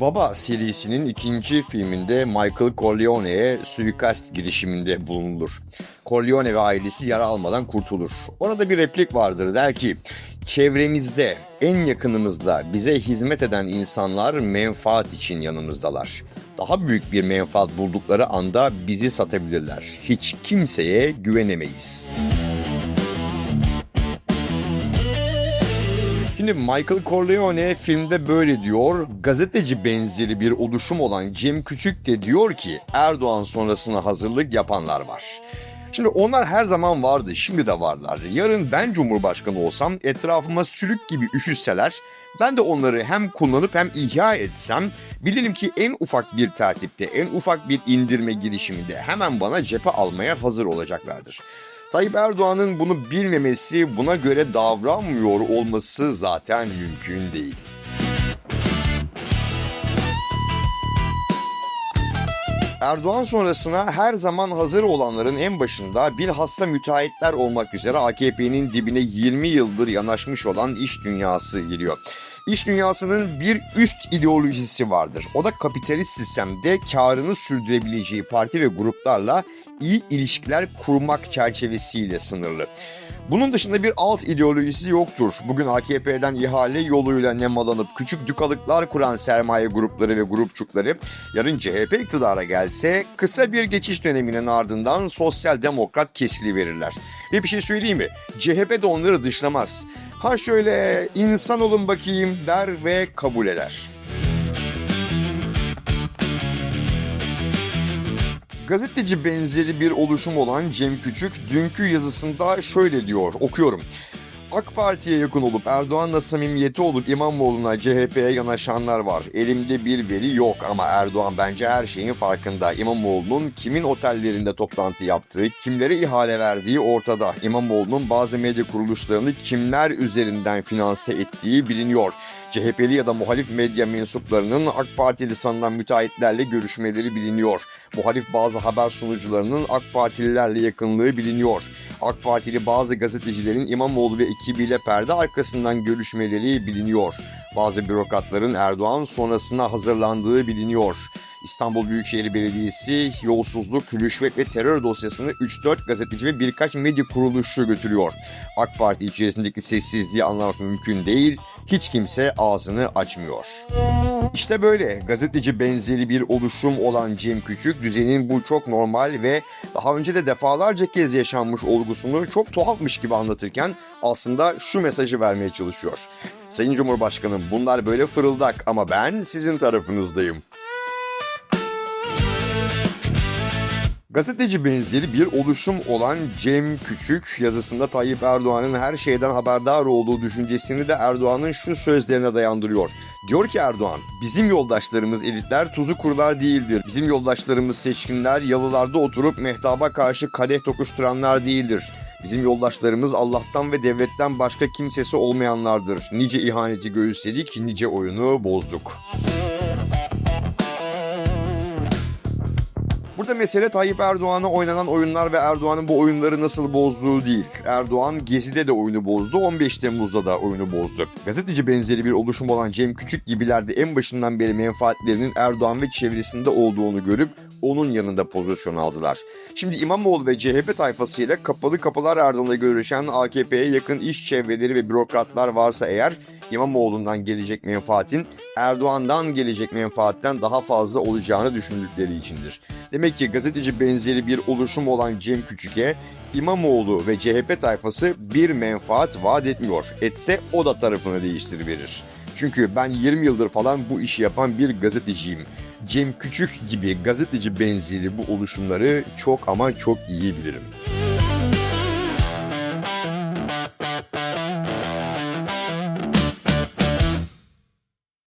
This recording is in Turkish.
Baba serisinin ikinci filminde Michael Corleone'ye suikast girişiminde bulunulur. Corleone ve ailesi yara almadan kurtulur. Orada bir replik vardır der ki çevremizde en yakınımızda bize hizmet eden insanlar menfaat için yanımızdalar. Daha büyük bir menfaat buldukları anda bizi satabilirler. Hiç kimseye güvenemeyiz. Şimdi Michael Corleone filmde böyle diyor. Gazeteci benzeri bir oluşum olan Cem Küçük de diyor ki Erdoğan sonrasına hazırlık yapanlar var. Şimdi onlar her zaman vardı, şimdi de varlar. Yarın ben Cumhurbaşkanı olsam etrafıma sülük gibi üşüseler ben de onları hem kullanıp hem ihya etsem bilirim ki en ufak bir tertipte, en ufak bir indirme girişiminde hemen bana cephe almaya hazır olacaklardır. Tayyip Erdoğan'ın bunu bilmemesi, buna göre davranmıyor olması zaten mümkün değil. Erdoğan sonrasına her zaman hazır olanların en başında bilhassa müteahhitler olmak üzere AKP'nin dibine 20 yıldır yanaşmış olan iş dünyası geliyor. İş dünyasının bir üst ideolojisi vardır. O da kapitalist sistemde karını sürdürebileceği parti ve gruplarla iyi ilişkiler kurmak çerçevesiyle sınırlı. Bunun dışında bir alt ideolojisi yoktur. Bugün AKP'den ihale yoluyla nemalanıp küçük dükalıklar kuran sermaye grupları ve grupçukları yarın CHP iktidara gelse kısa bir geçiş döneminin ardından sosyal demokrat kesili verirler. Ve bir şey söyleyeyim mi? CHP de onları dışlamaz. Ha şöyle insan olun bakayım der ve kabul eder. Gazeteci benzeri bir oluşum olan Cem Küçük dünkü yazısında şöyle diyor okuyorum. AK Parti'ye yakın olup Erdoğan'la samimiyeti olup İmamoğlu'na CHP'ye yanaşanlar var. Elimde bir veri yok ama Erdoğan bence her şeyin farkında. İmamoğlu'nun kimin otellerinde toplantı yaptığı, kimlere ihale verdiği ortada. İmamoğlu'nun bazı medya kuruluşlarını kimler üzerinden finanse ettiği biliniyor. CHP'li ya da muhalif medya mensuplarının AK Partili sanılan müteahhitlerle görüşmeleri biliniyor. Muhalif bazı haber sunucularının AK Partililerle yakınlığı biliniyor. AK Partili bazı gazetecilerin İmamoğlu ve ekibiyle perde arkasından görüşmeleri biliniyor. Bazı bürokratların Erdoğan sonrasına hazırlandığı biliniyor. İstanbul Büyükşehir Belediyesi yolsuzluk, rüşvet ve terör dosyasını 3-4 gazeteci ve birkaç medya kuruluşu götürüyor. AK Parti içerisindeki sessizliği anlamak mümkün değil. Hiç kimse ağzını açmıyor. İşte böyle gazeteci benzeri bir oluşum olan Cem Küçük düzenin bu çok normal ve daha önce de defalarca kez yaşanmış olgusunu çok tuhafmış gibi anlatırken aslında şu mesajı vermeye çalışıyor. Sayın Cumhurbaşkanım bunlar böyle fırıldak ama ben sizin tarafınızdayım. Gazeteci benzeri bir oluşum olan Cem Küçük yazısında Tayyip Erdoğan'ın her şeyden haberdar olduğu düşüncesini de Erdoğan'ın şu sözlerine dayandırıyor. Diyor ki Erdoğan, bizim yoldaşlarımız elitler tuzu kurular değildir. Bizim yoldaşlarımız seçkinler yalılarda oturup mehtaba karşı kadeh tokuşturanlar değildir. Bizim yoldaşlarımız Allah'tan ve devletten başka kimsesi olmayanlardır. Nice ihaneti göğüsledik, nice oyunu bozduk. Burada mesele Tayyip Erdoğan'a oynanan oyunlar ve Erdoğan'ın bu oyunları nasıl bozduğu değil. Erdoğan Gezi'de de oyunu bozdu, 15 Temmuz'da da oyunu bozdu. Gazeteci benzeri bir oluşum olan Cem Küçük gibiler de en başından beri menfaatlerinin Erdoğan ve çevresinde olduğunu görüp onun yanında pozisyon aldılar. Şimdi İmamoğlu ve CHP tayfasıyla kapalı kapılar ardında görüşen AKP'ye yakın iş çevreleri ve bürokratlar varsa eğer İmamoğlu'ndan gelecek menfaatin Erdoğan'dan gelecek menfaatten daha fazla olacağını düşündükleri içindir. Demek ki gazeteci benzeri bir oluşum olan Cem Küçük'e İmamoğlu ve CHP tayfası bir menfaat vaat etmiyor. Etse o da tarafını değiştiriverir. Çünkü ben 20 yıldır falan bu işi yapan bir gazeteciyim. Cem Küçük gibi gazeteci benzeri bu oluşumları çok ama çok iyi bilirim.